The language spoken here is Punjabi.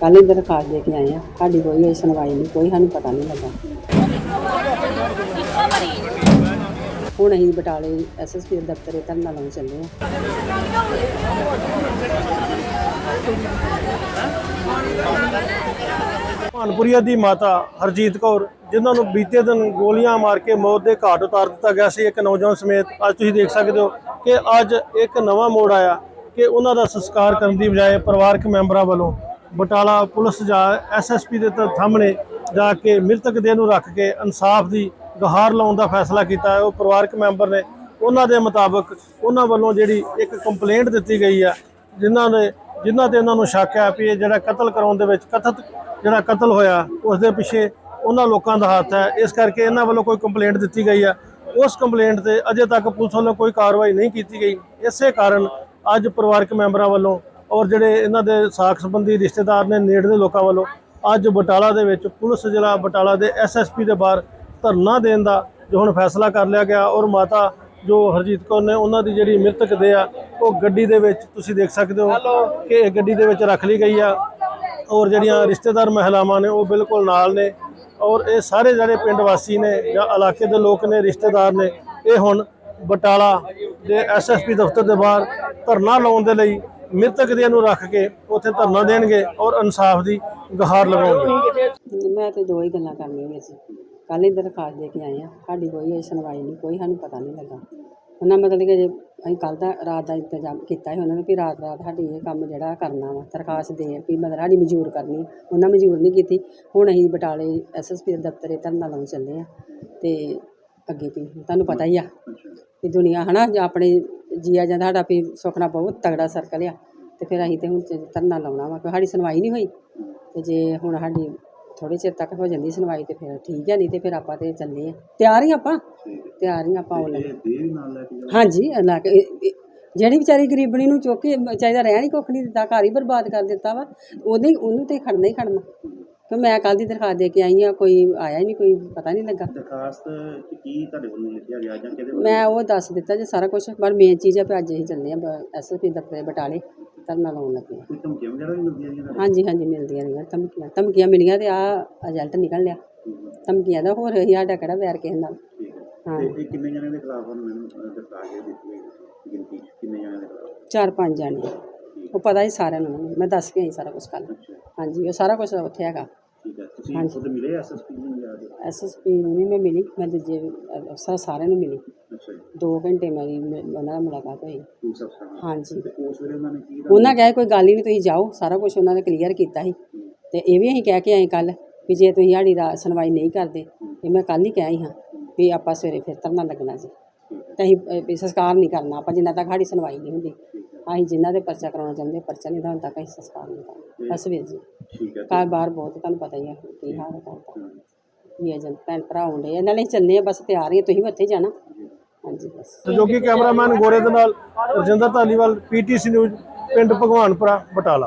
ਕੱਲ੍ਹ ਹੀ ਦਰਖਾਸਤ ਦੇ ਕੇ ਆਏ ਆ। ਸਾਡੀ ਕੋਈ ਹੋਈ ਸੁਣਵਾਈ ਨਹੀਂ, ਕੋਈ ਸਾਨੂੰ ਪਤਾ ਨਹੀਂ ਲੱਗਾ। ਹੁਣ ਅਸੀਂ ਬਟਾਲੇ ਐਸਐਸਪੀ ਦੇ ਦਫ਼ਤਰੇ ਧਰਨਾ ਲਾਉਣ ਚੱਲੇ ਆ। ਭਾਨਪੁਰੀਆ ਦੀ ਮਾਤਾ ਹਰਜੀਤ ਕੌਰ, ਜਿਨ੍ਹਾਂ ਨੂੰ ਬੀਤੇ ਦਿਨ ਗੋਲੀਆਂ ਮਾਰ ਕੇ ਮੌਤ ਦੇ ਘਾਟ ਉਤਾਰ ਦਿੱਤਾ ਗਿਆ ਸੀ, ਇੱਕ ਨੌਜਵਾਨ ਸਮੇਤ ਅੱਜ ਤੁਸੀਂ ਦੇਖ ਸਕਦੇ ਹੋ ਕਿ ਅੱਜ ਇੱਕ ਨਵਾਂ ਮੋੜ ਆਇਆ। ਕਿ ਉਹਨਾਂ ਦਾ ਸੰਸਕਾਰ ਕਰਨ ਦੀ ਬਜਾਏ ਪਰਿਵਾਰਕ ਮੈਂਬਰਾਂ ਵੱਲੋਂ ਬਟਾਲਾ ਪੁਲਿਸ ਜਾਂ ਐਸਐਸਪੀ ਦੇ ਤ- ਸਾਹਮਣੇ ਜਾ ਕੇ ਮ੍ਰਿਤਕ ਦੇਹ ਨੂੰ ਰੱਖ ਕੇ ਇਨਸਾਫ ਦੀ ਗੁਹਾਰ ਲਾਉਣ ਦਾ ਫੈਸਲਾ ਕੀਤਾ ਹੈ। ਉਹ ਪਰਿਵਾਰਕ ਮੈਂਬਰ ਨੇ ਉਹਨਾਂ ਦੇ ਮੁਤਾਬਕ ਉਹਨਾਂ ਵੱਲੋਂ ਜਿਹੜੀ ਇੱਕ ਕੰਪਲੇਂਟ ਦਿੱਤੀ ਗਈ ਹੈ, ਜਿਨ੍ਹਾਂ ਨੇ ਜਿਨ੍ਹਾਂ ਤੇ ਉਹਨਾਂ ਨੂੰ ਸ਼ੱਕ ਹੈ ਵੀ ਇਹ ਜਿਹੜਾ ਕਤਲ ਕਰਾਉਣ ਦੇ ਵਿੱਚ ਕਥਿਤ ਜਿਹੜਾ ਕਤਲ ਹੋਇਆ, ਉਸ ਦੇ ਪਿੱਛੇ ਉਹਨਾਂ ਲੋਕਾਂ ਦਾ ਹੱਥ ਹੈ। ਇਸ ਕਰਕੇ ਇਹਨਾਂ ਵੱਲੋਂ ਕੋਈ ਕੰਪਲੇਂਟ ਦਿੱਤੀ ਗਈ ਹੈ। ਉਸ ਕੰਪਲੇਂਟ ਤੇ ਅਜੇ ਤੱਕ ਪੁਲਿਸ ਵੱਲੋਂ ਕੋਈ ਕਾਰਵਾਈ ਨਹੀਂ ਕੀਤੀ ਗਈ। ਇਸੇ ਕਾਰਨ ਅੱਜ ਪਰਿਵਾਰਕ ਮੈਂਬਰਾਂ ਵੱਲੋਂ ਔਰ ਜਿਹੜੇ ਇਹਨਾਂ ਦੇ ਸਾਖ ਸੰਬੰਧੀ ਰਿਸ਼ਤੇਦਾਰ ਨੇ ਨੇੜਲੇ ਲੋਕਾਂ ਵੱਲੋਂ ਅੱਜ ਬਟਾਲਾ ਦੇ ਵਿੱਚ ਪੁਲਿਸ ਜ਼ਿਲ੍ਹਾ ਬਟਾਲਾ ਦੇ ਐਸਐਸਪੀ ਦੇ ਬਾਹਰ ਧਰਨਾ ਦੇਣ ਦਾ ਜੋ ਹੁਣ ਫੈਸਲਾ ਕਰ ਲਿਆ ਗਿਆ ਔਰ ਮਾਤਾ ਜੋ ਹਰਜੀਤ ਕੌਰ ਨੇ ਉਹਨਾਂ ਦੀ ਜਿਹੜੀ ਮ੍ਰਿਤਕ ਦੇ ਆ ਉਹ ਗੱਡੀ ਦੇ ਵਿੱਚ ਤੁਸੀਂ ਦੇਖ ਸਕਦੇ ਹੋ ਕਿ ਇਹ ਗੱਡੀ ਦੇ ਵਿੱਚ ਰੱਖ ਲਈ ਗਈ ਆ ਔਰ ਜਿਹੜੀਆਂ ਰਿਸ਼ਤੇਦਾਰ ਮਹਿਲਾਵਾਂ ਨੇ ਉਹ ਬਿਲਕੁਲ ਨਾਲ ਨੇ ਔਰ ਇਹ ਸਾਰੇ ਜਿਹੜੇ ਪਿੰਡ ਵਾਸੀ ਨੇ ਜਾਂ ਇਲਾਕੇ ਦੇ ਲੋਕ ਨੇ ਰਿਸ਼ਤੇਦਾਰ ਨੇ ਇਹ ਹੁਣ ਬਟਾਲਾ ਦੇ ਐਸਐਸਪੀ ਦਫ਼ਤਰ ਦੇ ਬਾਹਰ ਧਰਨਾ ਲਾਉਣ ਦੇ ਲਈ ਮ੍ਰਿਤਕ ਦੇ ਨੂੰ ਰੱਖ ਕੇ ਉੱਥੇ ਧਰਨਾ ਦੇਣਗੇ ਔਰ ਇਨਸਾਫ ਦੀ ਗੁਹਾਰ ਲਗਾਉਣਗੇ। ਮੈਂ ਤੇ ਦੋ ਹੀ ਗੱਲਾਂ ਕਰਨੀਆਂ ਵੀਰ ਜੀ ਕੱਲ੍ਹ ਹੀ ਦਰਖਾਸਤ ਦੇ ਕੇ ਆਏ ਆ ਸਾਡੀ ਕੋਈ ਸੁਣਵਾਈ ਨਹੀਂ, ਕੋਈ ਸਾਨੂੰ ਪਤਾ ਨਹੀਂ ਲੱਗਾ। ਉਹਨਾਂ ਮਤਲਬ ਕਿ ਜੇ ਅਸੀਂ ਕੱਲ੍ਹ ਦਾ ਰਾਤ ਦਾ ਇੰਤਜ਼ਾਮ ਕੀਤਾ ਸੀ ਉਹਨਾਂ ਨੇ ਵੀ ਰਾਤ ਰਾਤ ਸਾਡੀ ਇਹ ਕੰਮ ਜਿਹੜਾ ਕਰਨਾ ਵਾ, ਦਰਖਾਸਤ ਦੇ ਵੀ ਮਤਲਬ ਸਾਡੀ ਮਨਜ਼ੂਰ ਕਰਨੀ। ਉਹਨਾਂ ਮਨਜ਼ੂਰ ਨਹੀਂ ਕੀਤੀ। ਹੁਣ ਅਸੀਂ ਬਟਾਲੇ ਐਸਐਸਪੀ ਦੇ ਦਫ਼ਤਰੇ ਧਰਨਾ ਲਾਉਣ ਚੱਲੇ ਆ ਤੇ ਅੱਗੇ ਵੀ ਤੁਹਾਨੂੰ ਪਤਾ ਹੀ ਆ ਵੀ ਦੁਨੀਆ ਹਨਾ ਜਾਂ ਆਪਣੇ ਜੀਆ ਜਾਂਦਾ ਸਾਡਾ ਵੀ ਸੁਖਣਾ ਬਹੁਤ ਤਗੜਾ ਸਰਕਲ ਆ। ਤੇ ਫਿਰ ਅਸੀਂ ਤੇ ਹੁਣ ਧਰਨਾ ਲਾਉਣਾ ਵਾ ਕਿਉਂਕਿ ਸਾਡੀ ਸੁਣਵਾਈ ਨਹੀਂ ਹੋਈ। ਤੇ ਜੇ ਹੁਣ ਸਾਡੀ ਥੋੜੇ ਚਿਰ ਤੱਕ ਹੋ ਜਾਂਦੀ ਸੁਣਵਾਈ ਤੇ ਫਿਰ ਠੀਕ ਹੈ ਨਹੀਂ ਤੇ ਫਿਰ ਆਪਾਂ ਤੇ ਚੱਲੇ ਆ। ਤਿਆਰ ਹੀ ਆਪਾਂ? ਤਿਆਰ ਹੀ ਆਪਾਂ ਆਉਣ ਲੱਗੇ। ਹਾਂਜੀ ਲੈ ਕੇ ਜਿਹੜੀ ਵਿਚਾਰੀ ਗਰੀਬਣੀ ਨੂੰ ਚੁੱਕ ਕੇ ਚਾਹੀਦਾ ਰਹਿਣ ਹੀ ਕੁੱਖ ਨਹੀਂ ਦਿੱਤਾ ਘਰ ਹੀ ਬਰਬਾਦ ਕਰ ਦਿੱਤਾ ਵਾ ਉਹਦੇ ਉਹਨੂੰ ਤੇ ਖੜਨਾ ਹੀ ਖੜਨਾ। ਕਿ ਮੈਂ ਕੱਲ ਦੀ ਦਰਖਾਸਤ ਦੇ ਕੇ ਆਈ ਆ ਕੋਈ ਆਇਆ ਹੀ ਨਹੀਂ ਕੋਈ ਪਤਾ ਨਹੀਂ ਲੱਗਾ। ਦਰਖਾਸਤ 'ਚ ਕੀ ਤੁਹਾਡੇ ਵੱਲੋਂ ਲਿਖਿਆ ਗਿਆ ਜਾਂ ਕਿਹਦੇ ਵੱਲੋਂ? ਮੈਂ ਉਹ ਦੱਸ ਦਿੱਤਾ ਜੇ ਸਾਰਾ ਕੁਝ ਪਰ ਮੇਨ ਚੀਜ਼ ਆ ਵੀ ਅੱਜ ਅਸੀਂ ਚੱਲੇ ਆ ਐਸਐਸਪੀ ਦਫ਼ਤਰ ਬਟਾਲੇ ਧਰਨਾ ਲਾਉਣ ਲੱਗੇ ਕੋਈ ਧਮਕੀਆਂ ਵਗੈਰਾ ਵੀ ਮਿਲਦੀਆਂ ਨੇ ਹਾਂਜੀ ਹਾਂਜੀ ਮਿਲਦੀਆਂ ਰਹੀਆਂ ਧਮਕੀਆਂ ਧਮਕੀਆਂ ਮਿਲੀਆਂ ਤੇ ਆ ਰਿਜ਼ਲਟ ਨਿਕਲ ਲਿਆ। ਧਮਕੀਆਂ ਦਾ ਹੋਰ ਅਸੀਂ ਸਾਡਾ ਕਿਹੜਾ ਵੈਰ ਕਿਸੇ ਨਾਲ। ਠੀਕ ਹੈ। ਹਾਂ। ਤੇ ਇਹ ਕਿੰਨੇ ਜਣਿਆਂ ਦੇ ਖਿਲਾਫ ਹੁਣ ਮੈਨੂੰ ਅਹ, ਦਰਖਾਸਤ ਜਿਹੜੀ ਦਿੱਤੀ ਹੈ ਗਿਣਤੀ ਕਿੰਨੇ ਜਣਿਆਂ ਦੇ ਖਿਲਾਫ? ਚਾਰ ਪੰਜ ਜਾਣੇ। ਉਹ ਪਤਾ ਹੀ ਸਾਰਿਆਂ ਨੂੰ। ਮੈਂ ਦੱਸ ਕੇ ਆਈ ਸਾਰਾ ਕੁਝ ਕੱਲ ਅੱਛਾ। ਹਾਂਜੀ ਉਹ ਸਾਰਾ ਕੁਝ ਉੱਥੇ ਹੈਗਾ। ਠੀਕ ਹੈ। ਤੁਸੀਂ ਹਾਂਜੀ। ਖੁਦ ਮਿਲੇ ਐਸਐਸਪੀ ਨੂੰ ਜਾ ਕੇ ਐਸਐਸਪੀ ਨੂੰ ਨਹੀਂ ਮੈਂ ਮਿਲੀ ਮੈਂ ਦੂਜੇ ਅਫਸਰ ਸਾਰਿਆਂ ਨੂੰ ਮਿਲੀ। ਅੱਛਾ ਜੀ। 2 ਘੰਟੇ ਮੇਰੀ ਮਿ- ਉਹਨਾਂ ਨਾਲ ਮੁਲਾਕਾਤ ਹੋਈ। ਪੁਲਿਸ ਅਫਸਰ ਨਾਲ। ਹਾਂਜੀ। ਤੇ ਉਸ ਵੇਲੇ ਉਹਨਾਂ ਨੇ ਕੀ ਉਹਨਾਂ ਕਹੇ ਕੋਈ ਗੱਲ ਹੀ ਨਹੀਂ ਤੁਸੀਂ ਜਾਓ ਸਾਰਾ ਕੁਝ ਉਹਨਾਂ ਨੇ ਕਲੀਅਰ ਕੀਤਾ ਸੀ। ਤੇ ਇਹ ਵੀ ਅਸੀਂ ਕਹਿ ਕੇ ਆਏ ਕੱਲ ਵੀ ਜੇ ਤੁਸੀਂ ਸਾਡੀ ਰਾ ਸੁਣਵਾਈ ਨਹੀਂ ਕਰਦੇ ਇਹ ਮੈਂ ਕੱਲ ਹੀ ਕਿਹਾ ਹੀ ਹਾਂ ਵੀ ਆਪਾਂ ਸਵੇਰੇ ਫਿਰ ਧਰਨਾ ਲੱਗਣਾ ਜੀ। ਤੇ ਅਸੀਂ ਅ, ਵੀ ਸੰਸਕਾਰ ਨਹੀਂ ਕਰਨਾ ਆਪਾਂ ਜਿੰਨਾ ਤੱਕ ਸਾਡੀ ਸੁਣਵਾਈ ਨਹੀਂ ਹੁੰਦੀ। ਅਸੀਂ ਜਿਨ੍ਹਾਂ ਦੇ ਪਰਚਾ ਕਰਾਉਣਾ ਚਾਹੁੰਦੇ ਪਰਚਾ ਨਹੀਂ ਹੋਣ ਤੱਕ ਅਸੀਂ ਸੰਸਕਾਰ ਨਹੀਂ ਕਰਨਾ ਬਸ ਵੀਰ ਜੀ ਠੀਕ ਹੈ ਘਰ ਬਾਹਰ ਬਹੁਤ ਤੁਹਾਨੂੰ ਪਤਾ ਹੀ ਹੈ ਕੀ ਹਾਲ ਹੈ ਕਰਦਾ ਜੀ ਏਜੰਟ ਭੈਣ ਭਰਾ ਆਉਂਦੇ ਇਹਨਾਂ ਲਈ ਚੱਲੇ ਆ ਬਸ ਤਿਆਰ ਹੀ ਆ, ਤੁਸੀਂ ਵੀ ਉੱਥੇ ਜਾਣਾ। ਹਾਂਜੀ ਬਸ। ਸਹਿਯੋਗੀ ਕੈਮਰਾਮੈਨ ਗੋਰੇ ਦੇ ਨਾਲ ਰਜਿੰਦਰ ਧਾਲੀਵਾਲ ਪੀਟੀਸੀ ਨਿਊਜ਼ ਪਿੰਡ ਭਗਵਾਨਪੁਰਾ ਬਟਾਲਾ।